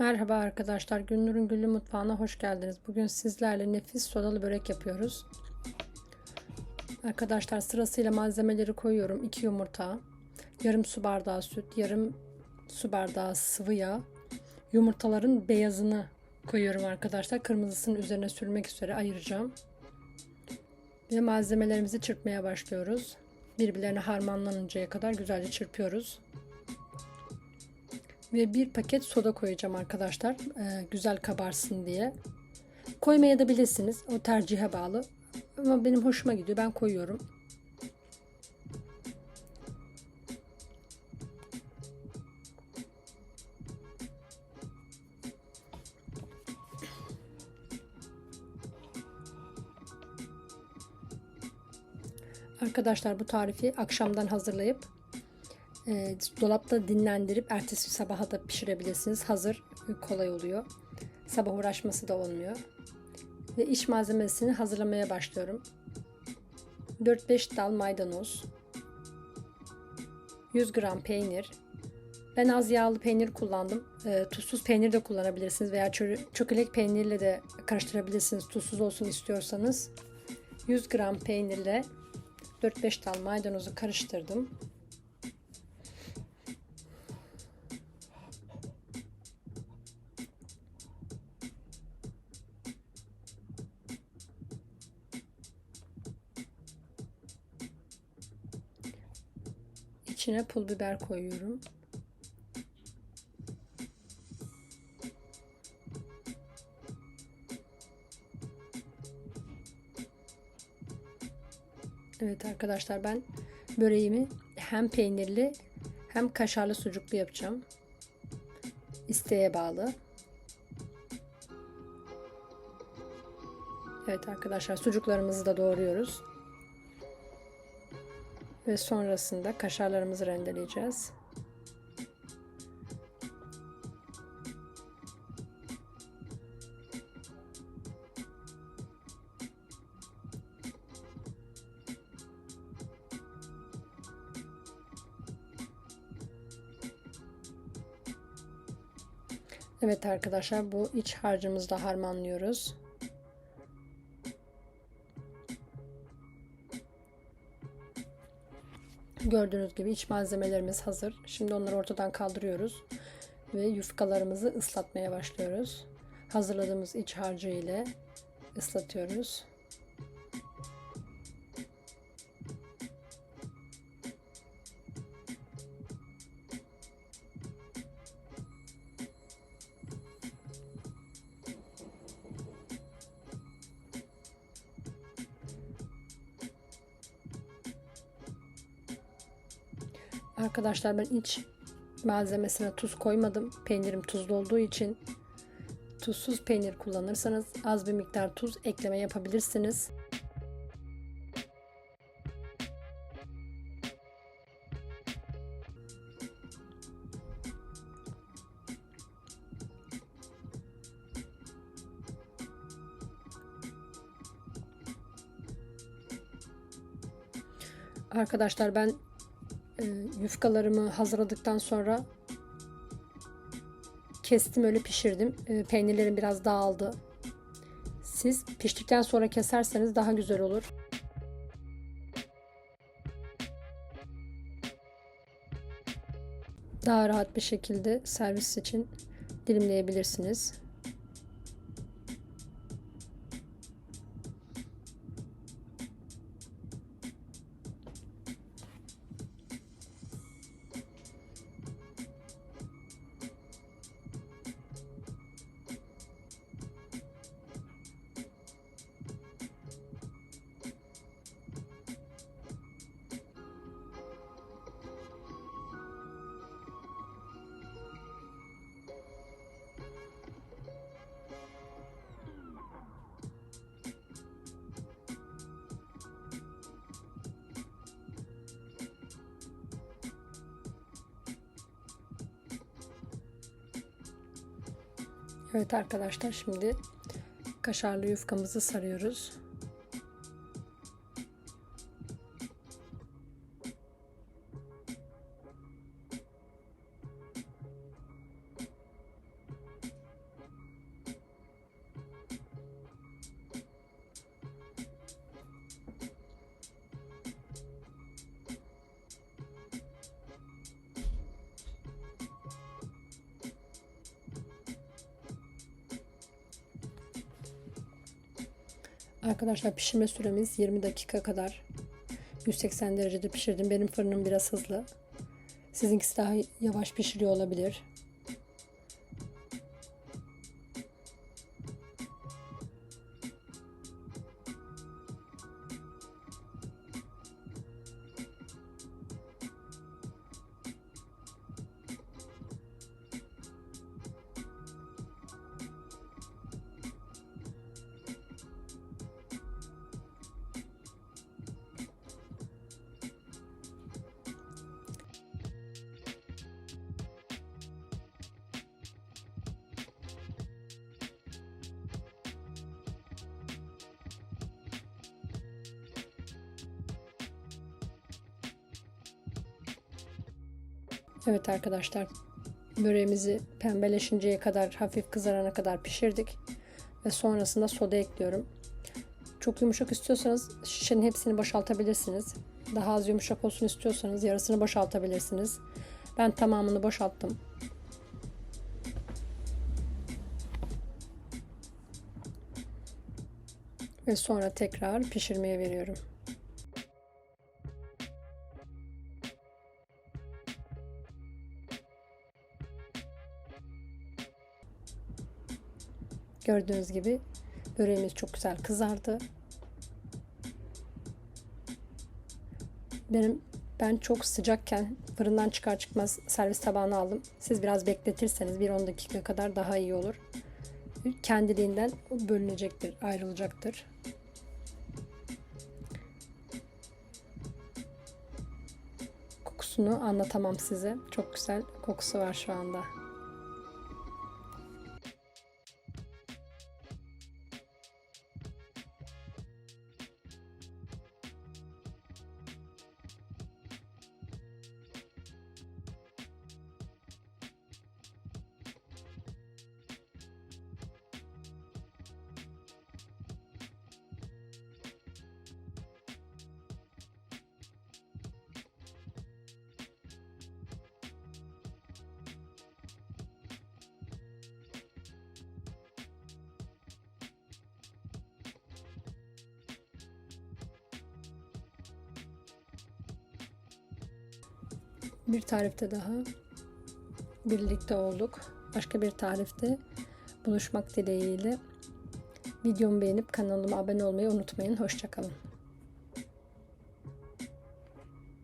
Merhaba arkadaşlar, Gündür'ün Güllü Mutfağı'na hoş geldiniz. Bugün sizlerle nefis sodalı börek yapıyoruz. Arkadaşlar sırasıyla malzemeleri koyuyorum. 2 yumurta, yarım su bardağı süt, yarım su bardağı sıvı yağ. Yumurtaların beyazını koyuyorum arkadaşlar. Kırmızısının üzerine sürmek üzere ayıracağım. Ve malzemelerimizi çırpmaya başlıyoruz. Birbirlerine harmanlanıncaya kadar güzelce çırpıyoruz ve bir paket soda koyacağım arkadaşlar ee, güzel kabarsın diye. Koymaya da bilirsiniz o tercihe bağlı. Ama benim hoşuma gidiyor ben koyuyorum. Arkadaşlar bu tarifi akşamdan hazırlayıp e, dolapta dinlendirip ertesi sabaha da pişirebilirsiniz. Hazır e, kolay oluyor. Sabah uğraşması da olmuyor. Ve iç malzemesini hazırlamaya başlıyorum. 4-5 dal maydanoz. 100 gram peynir. Ben az yağlı peynir kullandım. E, tuzsuz peynir de kullanabilirsiniz veya çökelek peynirle de karıştırabilirsiniz. Tuzsuz olsun istiyorsanız. 100 gram peynirle 4-5 dal maydanozu karıştırdım. İçine pul biber koyuyorum. Evet arkadaşlar ben böreğimi hem peynirli hem kaşarlı sucuklu yapacağım. İsteğe bağlı. Evet arkadaşlar sucuklarımızı da doğruyoruz. Ve sonrasında kaşarlarımızı rendeleyeceğiz. Evet arkadaşlar bu iç harcımızı da harmanlıyoruz. Gördüğünüz gibi iç malzemelerimiz hazır. Şimdi onları ortadan kaldırıyoruz ve yufkalarımızı ıslatmaya başlıyoruz. Hazırladığımız iç harcı ile ıslatıyoruz. Arkadaşlar ben iç malzemesine tuz koymadım. Peynirim tuzlu olduğu için tuzsuz peynir kullanırsanız az bir miktar tuz ekleme yapabilirsiniz. Arkadaşlar ben e, yufkalarımı hazırladıktan sonra kestim öyle pişirdim. E, peynirlerim biraz dağıldı. Siz piştikten sonra keserseniz daha güzel olur. Daha rahat bir şekilde servis için dilimleyebilirsiniz. Evet arkadaşlar şimdi kaşarlı yufkamızı sarıyoruz. Arkadaşlar pişirme süremiz 20 dakika kadar 180 derecede pişirdim. Benim fırınım biraz hızlı. Sizinkisi daha yavaş pişiriyor olabilir. Evet arkadaşlar böreğimizi pembeleşinceye kadar hafif kızarana kadar pişirdik. Ve sonrasında soda ekliyorum. Çok yumuşak istiyorsanız şişenin hepsini boşaltabilirsiniz. Daha az yumuşak olsun istiyorsanız yarısını boşaltabilirsiniz. Ben tamamını boşalttım. Ve sonra tekrar pişirmeye veriyorum. Gördüğünüz gibi böreğimiz çok güzel kızardı. Benim ben çok sıcakken fırından çıkar çıkmaz servis tabağına aldım. Siz biraz bekletirseniz bir 10 dakika kadar daha iyi olur. Kendiliğinden bölünecektir, ayrılacaktır. Kokusunu anlatamam size. Çok güzel kokusu var şu anda. Bir tarifte daha birlikte olduk. Başka bir tarifte buluşmak dileğiyle. Videomu beğenip kanalıma abone olmayı unutmayın. Hoşçakalın.